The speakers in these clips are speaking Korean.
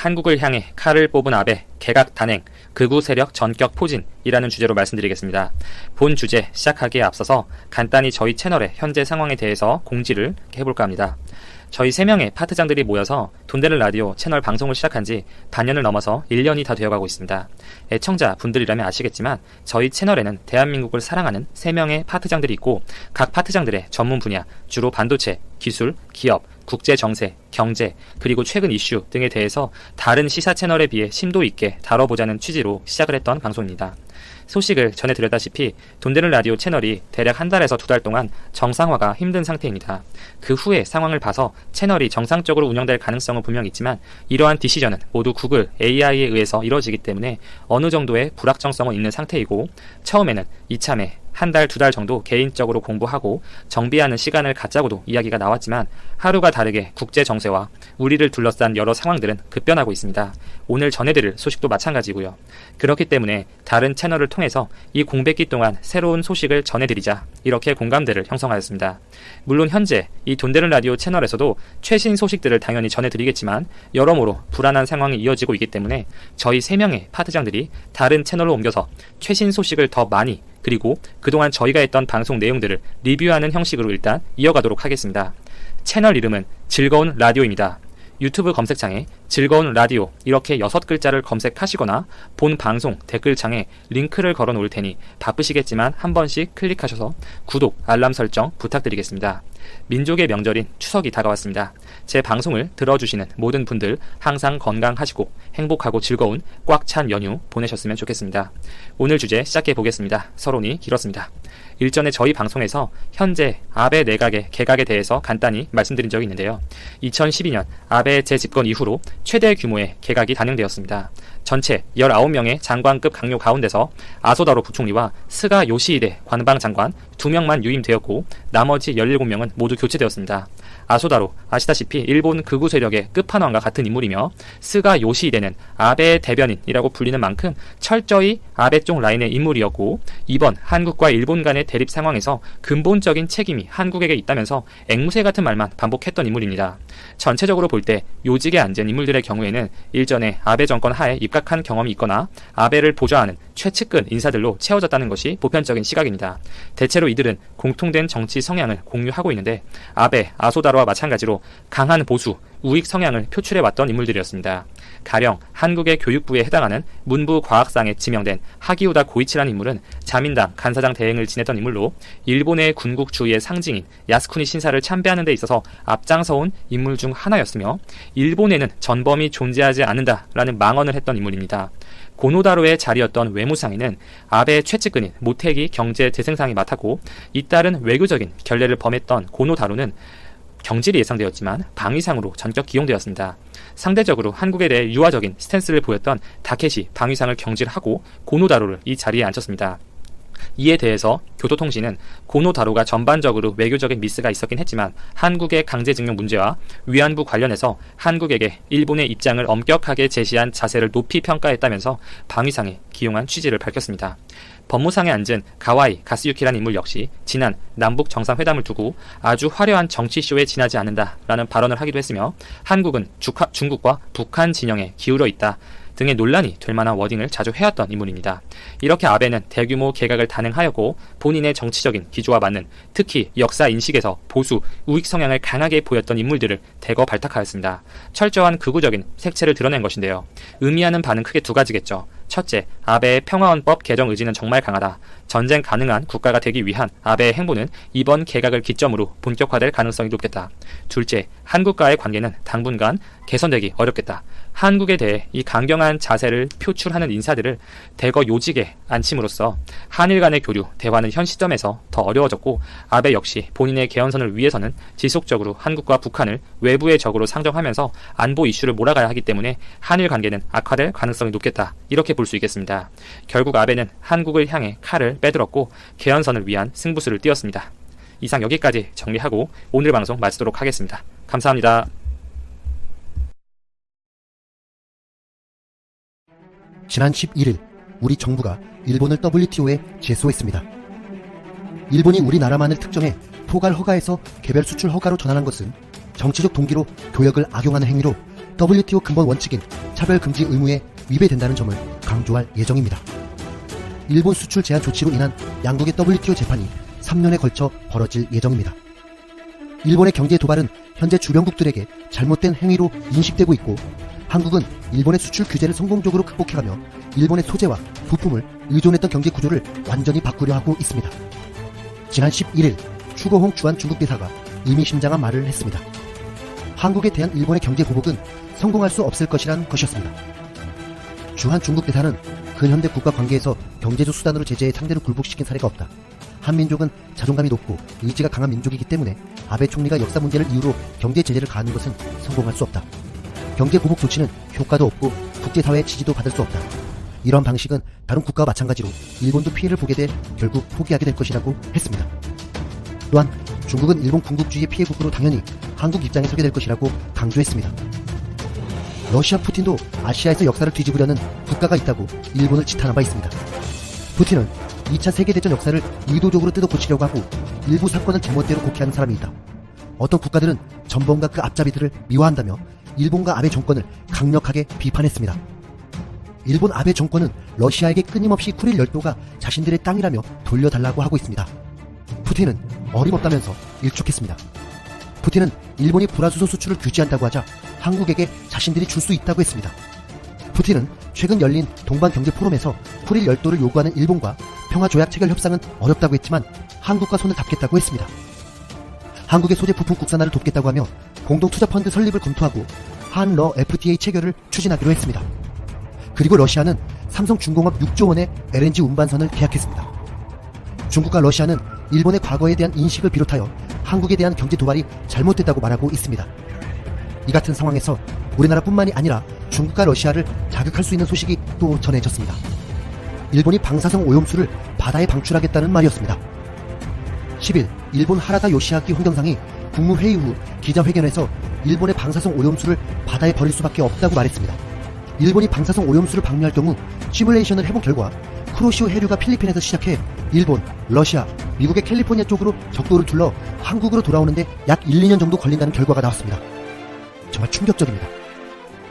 한국을 향해 칼을 뽑은 아베, 개각 단행, 극우 세력 전격 포진이라는 주제로 말씀드리겠습니다. 본 주제 시작하기에 앞서서 간단히 저희 채널의 현재 상황에 대해서 공지를 해볼까 합니다. 저희 3명의 파트장들이 모여서 돈 되는 라디오 채널 방송을 시작한 지 반년을 넘어서 1년이 다 되어가고 있습니다. 애청자 분들이라면 아시겠지만 저희 채널에는 대한민국을 사랑하는 3명의 파트장들이 있고 각 파트장들의 전문 분야, 주로 반도체, 기술, 기업, 국제 정세, 경제, 그리고 최근 이슈 등에 대해서 다른 시사 채널에 비해 심도 있게 다뤄보자는 취지로 시작을 했던 방송입니다. 소식을 전해드렸다시피 돈 되는 라디오 채널이 대략 한 달에서 두 달 동안 정상화가 힘든 상태입니다. 그 후에 상황을 봐서 채널이 정상적으로 운영될 가능성은 분명 있지만 이러한 디시전은 모두 구글 AI에 의해서 이루어지기 때문에 어느 정도의 불확정성은 있는 상태이고 처음에는 이참에 한 달, 두 달 정도 개인적으로 공부하고 정비하는 시간을 갖자고도 이야기가 나왔지만 하루가 다르게 국제 정세와 우리를 둘러싼 여러 상황들은 급변하고 있습니다. 오늘 전해드릴 소식도 마찬가지고요. 그렇기 때문에 다른 채널을 통해서 이 공백기 동안 새로운 소식을 전해드리자 이렇게 공감대를 형성하였습니다. 물론 현재 이 돈되는 라디오 채널에서도 최신 소식들을 당연히 전해드리겠지만 여러모로 불안한 상황이 이어지고 있기 때문에 저희 3명의 파트장들이 다른 채널로 옮겨서 최신 소식을 더 많이 그리고 그동안 저희가 했던 방송 내용들을 리뷰하는 형식으로 일단 이어가도록 하겠습니다. 채널 이름은 즐거운 라디오입니다. 유튜브 검색창에 즐거운 라디오 이렇게 여섯 글자를 검색하시거나 본 방송 댓글창에 링크를 걸어 놓을 테니 바쁘시겠지만 한 번씩 클릭하셔서 구독, 알람 설정 부탁드리겠습니다. 민족의 명절인 추석이 다가왔습니다. 제 방송을 들어주시는 모든 분들 항상 건강하시고 행복하고 즐거운 꽉 찬 연휴 보내셨으면 좋겠습니다. 오늘 주제 시작해 보겠습니다. 서론이 길었습니다. 일전에 저희 방송에서 현재 아베 내각의 개각에 대해서 간단히 말씀드린 적이 있는데요. 2012년 아베 재집권 이후로 최대 규모의 개각이 단행되었습니다. 전체 19명의 장관급 강요 가운데서 아소다로 부총리와 스가 요시히데 관방 장관 2명만 유임되었고 나머지 17명은 모두 교체되었습니다. 아소다로 아시다시피 일본 극우 세력의 끝판왕과 같은 인물이며 스가 요시히데는 아베 대변인이라고 불리는 만큼 철저히 아베 쪽 라인의 인물이었고 이번 한국과 일본 간의 대립 상황에서 근본적인 책임이 한국에게 있다면서 앵무새 같은 말만 반복했던 인물입니다. 전체적으로 볼 때 요직에 앉은 인물들의 경우에는 일전에 아베 정권 하에 입각한 경험이 있거나 아베를 보좌하는 최측근 인사들로 채워졌다는 것이 보편적인 시각입니다. 대체로 이들은 공통된 정치 성향을 공유하고 있는데 아베, 아소다로 와 마찬가지로 강한 보수, 우익 성향을 표출해 왔던 인물들이었습니다. 가령 한국의 교육부에 해당하는 문부 과학상에 지명된 하기우다 고이치라는 인물은 자민당 간사장 대행을 지냈던 인물로 일본의 군국주의의 상징인 야스쿠니 신사를 참배하는 데 있어서 앞장서온 인물 중 하나였으며 일본에는 전범이 존재하지 않는다라는 망언을 했던 인물입니다. 고노다로의 자리였던 외무상에는 아베 최측근인 모테기 경제 재생상이 맡았고 잇따른 외교적인 결례를 범했던 고노다로는 경질이 예상되었지만 방위상으로 전격 기용되었습니다. 상대적으로 한국에 대해 유화적인 스탠스를 보였던 다케시 방위상을 경질하고 고노다로를 이 자리에 앉혔습니다. 이에 대해서 교도통신은 고노 다로가 전반적으로 외교적인 미스가 있었긴 했지만 한국의 강제징용 문제와 위안부 관련해서 한국에게 일본의 입장을 엄격하게 제시한 자세를 높이 평가했다면서 방위상에 기용한 취지를 밝혔습니다. 법무상에 앉은 가와이 가스유키라는 인물 역시 지난 남북 정상회담을 두고 아주 화려한 정치쇼에 지나지 않는다라는 발언을 하기도 했으며 한국은 주카, 중국과 북한 진영에 기울어 있다. 등의 논란이 될 만한 워딩을 자주 해왔던 인물입니다. 이렇게 아베는 대규모 개각을 단행하였고 본인의 정치적인 기조와 맞는 특히 역사 인식에서 보수, 우익 성향을 강하게 보였던 인물들을 대거 발탁하였습니다. 철저한 극우적인 색채를 드러낸 것인데요. 의미하는 바는 크게 두 가지겠죠. 첫째, 아베의 평화헌법 개정 의지는 정말 강하다. 전쟁 가능한 국가가 되기 위한 아베의 행보는 이번 개각을 기점으로 본격화될 가능성이 높겠다. 둘째, 한국과의 관계는 당분간 개선되기 어렵겠다. 한국에 대해 이 강경한 자세를 표출하는 인사들을 대거 요직에 앉힘으로써 한일 간의 교류, 대화는 현 시점에서 더 어려워졌고 아베 역시 본인의 개헌선을 위해서는 지속적으로 한국과 북한을 외부의 적으로 상정하면서 안보 이슈를 몰아가야 하기 때문에 한일 관계는 악화될 가능성이 높겠다. 이렇게 볼 수 있겠습니다. 결국 아베는 한국을 향해 칼을 빼들었고 개헌선을 위한 승부수를 띄었습니다. 이상 여기까지 정리하고 오늘 방송 마치도록 하겠습니다. 감사합니다. 지난 11일 우리 정부가 일본을 WTO에 제소했습니다. 일본이 우리나라만을 특정해 포괄 허가에서 개별 수출 허가로 전환한 것은 정치적 동기로 교역을 악용하는 행위로 WTO 근본 원칙인 차별 금지 의무에 위배된다는 점을 강조할 예정입니다. 일본 수출 제한 조치로 인한 양국의 WTO 재판이 3년에 걸쳐 벌어질 예정입니다. 일본의 경제 도발은 현재 주변국들에게 잘못된 행위로 인식되고 있고 한국은 일본의 수출 규제를 성공적으로 극복해가며 일본의 소재와 부품을 의존했던 경제 구조를 완전히 바꾸려 하고 있습니다. 지난 11일 추거홍 주한 중국 대사가 의미심장한 말을 했습니다. 한국에 대한 일본의 경제 보복은 성공할 수 없을 것이란 것이었습니다. 주한 중국 대사는 근현대 국가 관계에서 경제적 수단으로 제재해 상대를 굴복시킨 사례가 없다. 한민족은 자존감이 높고 의지가 강한 민족이기 때문에 아베 총리가 역사 문제를 이유로 경제 제재를 가하는 것은 성공할 수 없다. 경제 보복 조치는 효과도 없고 국제사회의 지지도 받을 수 없다. 이런 방식은 다른 국가와 마찬가지로 일본도 피해를 보게 돼 결국 포기하게 될 것이라고 했습니다. 또한 중국은 일본 군국주의의 피해국으로 당연히 한국 입장에 서게 될 것이라고 강조했습니다. 러시아 푸틴도 아시아에서 역사를 뒤집으려는 국가가 있다고 일본을 지탄한 바 있습니다. 푸틴은 2차 세계대전 역사를 의도적으로 뜯어 고치려고 하고 일부 사건을 제멋대로 곡해하는 사람이 있다. 어떤 국가들은 전범과 그 앞잡이들을 미화한다며 일본과 아베 정권을 강력하게 비판했습니다. 일본 아베 정권은 러시아에게 끊임없이 쿠릴 열도가 자신들의 땅이라며 돌려달라고 하고 있습니다. 푸틴은 어림없다면서 일축했습니다. 푸틴은 일본이 불화수소 수출을 규제한다고 하자 한국에게 자신들이 줄 수 있다고 했습니다. 푸틴은 최근 열린 동반경제 포럼에서 쿠릴 열도를 요구하는 일본과 평화조약 체결 협상은 어렵다고 했지만 한국과 손을 잡겠다고 했습니다. 한국의 소재 부품 국산화를 돕겠다고 하며 공동투자펀드 설립을 검토하고 한러 FTA 체결을 추진하기로 했습니다. 그리고 러시아는 삼성중공업 6조 원의 LNG 운반선을 계약했습니다. 중국과 러시아는 일본의 과거에 대한 인식을 비롯하여 한국에 대한 경제 도발이 잘못됐다고 말하고 있습니다. 이 같은 상황에서 우리나라뿐만이 아니라 중국과 러시아를 자극할 수 있는 소식이 또 전해졌습니다. 일본이 방사성 오염수를 바다에 방출하겠다는 말이었습니다. 10일 일본 하라다 요시아키 홍경상이 국무회의 후 기자회견에서 일본의 방사성 오염수를 바다에 버릴 수밖에 없다고 말했습니다. 일본이 방사성 오염수를 방류할 경우 시뮬레이션을 해본 결과 크로시오 해류가 필리핀에서 시작해 일본, 러시아, 미국의 캘리포니아 쪽으로 적도를 둘러 한국으로 돌아오는데 약 1, 2년 정도 걸린다는 결과가 나왔습니다. 정말 충격적입니다.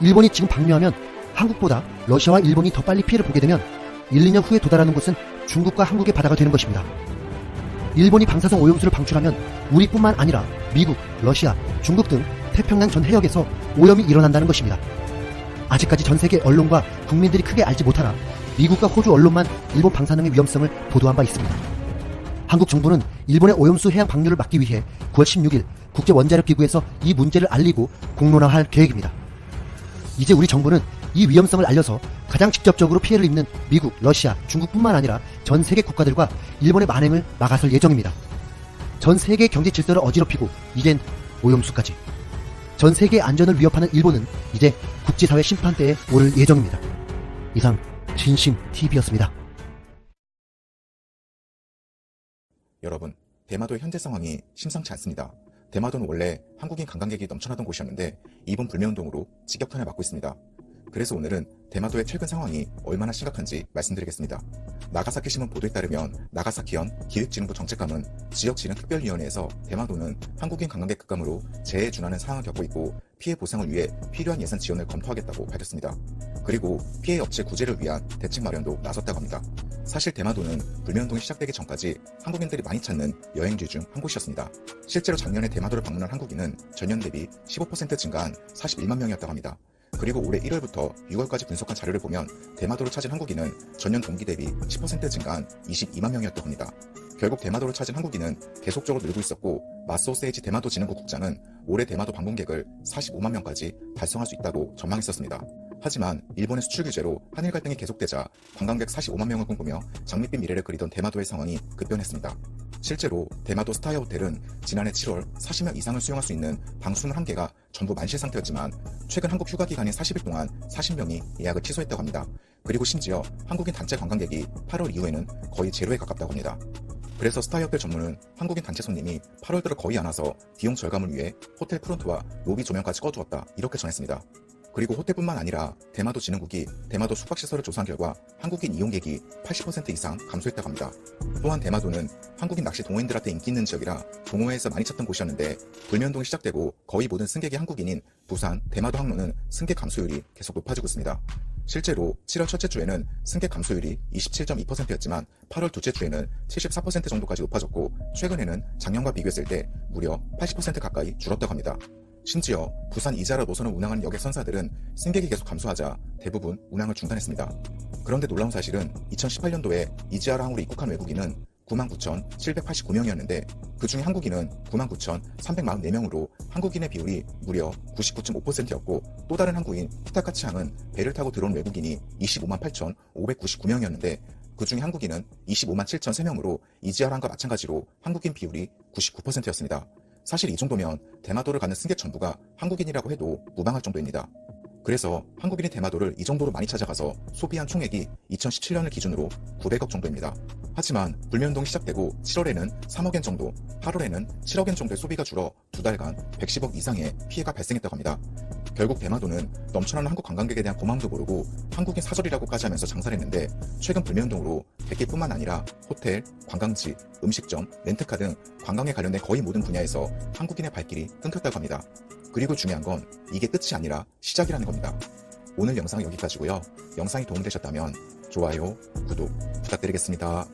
일본이 지금 방류하면 한국보다 러시아와 일본이 더 빨리 피해를 보게 되면 1, 2년 후에 도달하는 곳은 중국과 한국의 바다가 되는 것입니다. 일본이 방사성 오염수를 방출하면 우리뿐만 아니라 미국, 러시아, 중국 등 태평양 전 해역에서 오염이 일어난다는 것입니다. 아직까지 전 세계 언론과 국민들이 크게 알지 못하나 미국과 호주 언론만 일본 방사능의 위험성을 보도한 바 있습니다. 한국 정부는 일본의 오염수 해양 방류를 막기 위해 9월 16일 국제 원자력 기구에서 이 문제를 알리고 공론화할 계획입니다. 이제 우리 정부는 이 위험성을 알려서 가장 직접적으로 피해를 입는 미국, 러시아, 중국뿐만 아니라 전 세계 국가들과 일본의 만행을 막아설 예정입니다. 전 세계 경제 질서를 어지럽히고 이젠 오염수까지. 전 세계 안전을 위협하는 일본은 이제 국제사회 심판대에 오를 예정입니다. 이상 진심 TV였습니다. 여러분, 대마도의 현재 상황이 심상치 않습니다. 대마도는 원래 한국인 관광객이 넘쳐나던 곳이었는데 이번 불매운동으로 직격탄을 맞고 있습니다. 그래서 오늘은 대마도의 최근 상황이 얼마나 심각한지 말씀드리겠습니다. 나가사키 신문 보도에 따르면 나가사키현 기획진흥부 정책감은 지역진흥특별위원회에서 대마도는 한국인 관광객 급감으로 재해에 준하는 상황을 겪고 있고 피해 보상을 위해 필요한 예산 지원을 검토하겠다고 밝혔습니다. 그리고 피해 업체 구제를 위한 대책 마련도 나섰다고 합니다. 사실 대마도는 불매운동이 시작되기 전까지 한국인들이 많이 찾는 여행지 중 한 곳이었습니다. 실제로 작년에 대마도를 방문한 한국인은 전년 대비 15% 증가한 41만 명이었다고 합니다. 그리고 올해 1월부터 6월까지 분석한 자료를 보면 대마도를 찾은 한국인은 전년 동기 대비 10% 증가한 22만 명이었다고 합니다. 결국 대마도를 찾은 한국인은 계속적으로 늘고 있었고 마소 세이지 대마도 진흥국 국장은 올해 대마도 방문객을 45만 명까지 달성할 수 있다고 전망했었습니다. 하지만 일본의 수출 규제로 한일 갈등이 계속되자 관광객 45만 명을 꿈꾸며 장밋빛 미래를 그리던 대마도의 상황이 급변했습니다. 실제로 대마도 스타야 호텔은 지난해 7월 40명 이상을 수용할 수 있는 방 21개가 전부 만실 상태였지만 최근 한국 휴가 기간인 40일 동안 40명이 예약을 취소했다고 합니다. 그리고 심지어 한국인 단체 관광객이 8월 이후에는 거의 제로에 가깝다고 합니다. 그래서 스타협회 전문은 한국인 단체 손님이 8월 들어 거의 안 와서 비용 절감을 위해 호텔 프론트와 로비 조명까지 꺼두었다 이렇게 전했습니다. 그리고 호텔뿐만 아니라 대마도 진흥국이 대마도 숙박시설을 조사한 결과 한국인 이용객이 80% 이상 감소했다고 합니다. 또한 대마도는 한국인 낚시 동호인들한테 인기 있는 지역이라 동호회에서 많이 찾던 곳이었는데 불면동이 시작되고 거의 모든 승객이 한국인인 부산, 대마도 항로는 승객 감소율이 계속 높아지고 있습니다. 실제로 7월 첫째 주에는 승객 감소율이 27.2%였지만 8월 둘째 주에는 74% 정도까지 높아졌고 최근에는 작년과 비교했을 때 무려 80% 가까이 줄었다고 합니다. 심지어 부산 이자라 노선을 운항하는 여객 선사들은 승객이 계속 감소하자 대부분 운항을 중단했습니다. 그런데 놀라운 사실은 2018년도에 이지아라 항으로 입국한 외국인은 99,789명이었는데 그 중에 한국인은 99,344명으로 한국인의 비율이 무려 99.5%였고 또 다른 한국인 히타카치 항은 배를 타고 들어온 외국인이 25만 8,599명이었는데 그 중에 한국인은 25만 7,003명으로 이지아라 항과 마찬가지로 한국인 비율이 99%였습니다. 사실 이 정도면 대마도를 가는 승객 전부가 한국인이라고 해도 무방할 정도입니다. 그래서 한국인이 대마도를 이 정도로 많이 찾아가서 소비한 총액이 2017년을 기준으로 900억 정도입니다. 하지만 불면동이 시작되고 7월에는 3억엔 정도, 8월에는 7억엔 정도의 소비가 줄어 두 달간 110억 이상의 피해가 발생했다고 합니다. 결국 대마도는 넘쳐나는 한국 관광객에 대한 고마움도 모르고 한국인 사절이라고까지 하면서 장사를 했는데 최근 불면동으로 백기뿐만 아니라 호텔, 관광지, 음식점, 렌트카 등 관광에 관련된 거의 모든 분야에서 한국인의 발길이 끊겼다고 합니다. 그리고 중요한 건 이게 끝이 아니라 시작이라는 겁니다. 오늘 영상은 여기까지고요. 영상이 도움되셨다면 좋아요, 구독 부탁드리겠습니다.